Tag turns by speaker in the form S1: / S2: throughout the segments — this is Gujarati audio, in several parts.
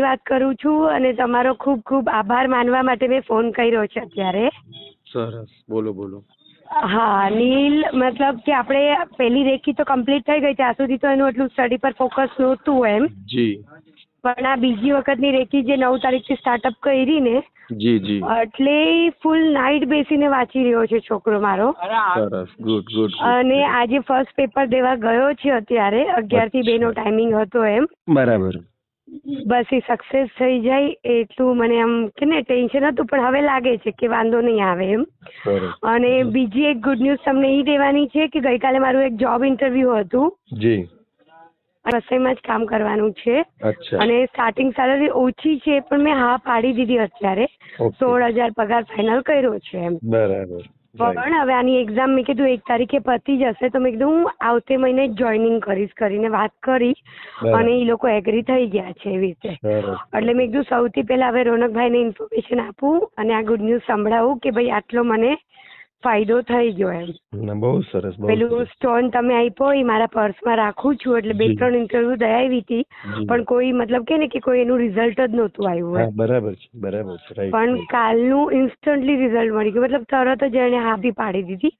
S1: સોની વાત કરું છું અને તમારો ખૂબ ખૂબ આભાર માનવા માટે મેં ફોન કર્યો છે અત્યારે.
S2: સરસ. બોલો બોલો.
S1: હા નીલ મતલબ કે આપણે પહેલી રેકી તો કમ્પ્લીટ થઈ ગઈ ત્યાં સુધી તો એનું એટલું સ્ટડી પર ફોકસ નહોતું એમ.
S2: જી.
S1: પણ આ બીજી વખતની રેકી જે નવ તારીખથી સ્ટાર્ટઅપ કરી ને
S2: જી જી.
S1: એટલે ફૂલ નાઇટ બેસીને વાંચી રહ્યો છે છોકરો મારો.
S2: સરસ. ગુડ ગુડ
S1: અને આજે ફર્સ્ટ પેપર દેવા ગયો છે અત્યારે. અગિયારથી બે નો ટાઈમિંગ હતો એમ.
S2: બરાબર.
S1: બસ એ સક્સેસ થઈ જાય એટલું મને આમ કે ને ટેન્શન હતું પણ હવે લાગે છે કે વાંધો નહીં આવે એમ. અને બીજી એક ગુડ ન્યૂઝ તમને એ દેવાની છે કે ગઈકાલે મારું એક જોબ ઇન્ટરવ્યુ હતું.
S2: જી.
S1: રસોઈમાં જ કામ કરવાનું છે. અને સ્ટાર્ટિંગ સેલરી ઓછી છે પણ મેં હા પાડી દીધી અત્યારે. સોળ હજાર પગાર ફાઇનલ કર્યો છે એમ.
S2: બરાબર.
S1: પણ હવે આની એક્ઝામ મેં કીધું એક તારીખે પતી જશે તો મેં કીધું હું આવતે મહિને જોઈનિંગ કરીશ કરીને વાત કરી. અને એ લોકો એગ્રી થઈ ગયા છે એવી રીતે. એટલે મેં કીધું સૌથી પહેલા હવે રોનકભાઈને ઇન્ફોર્મેશન આપું અને આ ગુડ ન્યૂઝ સંભળાવું કે ભાઈ આટલો મને ફાયદો થઈ ગયો એમ.
S2: ના બહુ સરસ
S1: પેલું સ્ટોન તમે આપ્યો એ મારા પર્સમાં રાખું છું એટલે બે ત્રણ ઇન્ટરવ્યુ દઈ આવી હતી. પણ કોઈ મતલબ કે ને કે કોઈ એનું રિઝલ્ટ જ નહોતું આવ્યું
S2: બરાબર છે બરાબર છે
S1: પણ કાલનું ઇન્સ્ટન્ટલી રિઝલ્ટ મળી ગયું. મતલબ તરત જ એણે હા પાડી દીધી.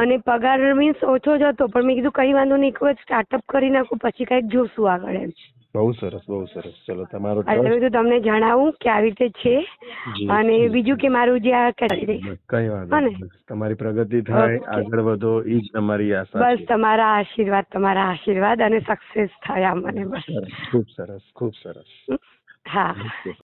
S1: અને પગાર મીન્સ ઓછો જ હતો પણ મેં કીધું કઈ વાંધો નહીં એક વખત સ્ટાર્ટઅપ કરી નાખું પછી કંઈક જોશું આગળ એમ.
S2: બહુ સરસ બહુ સરસ. ચલો તમારો
S1: એટલે મેં તમને જણાવું કે આવી રીતે છે. અને બીજું કે મારું જે આ
S2: કઈ વાંધો? તમારી પ્રગતિ થાય આગળ વધો ઈ જ અમારી આશા
S1: બસ તમારા આશીર્વાદ તમારા આશીર્વાદ અને સક્સેસ થયા મને બસ.
S2: ખૂબ સરસ ખૂબ સરસ.
S1: હા.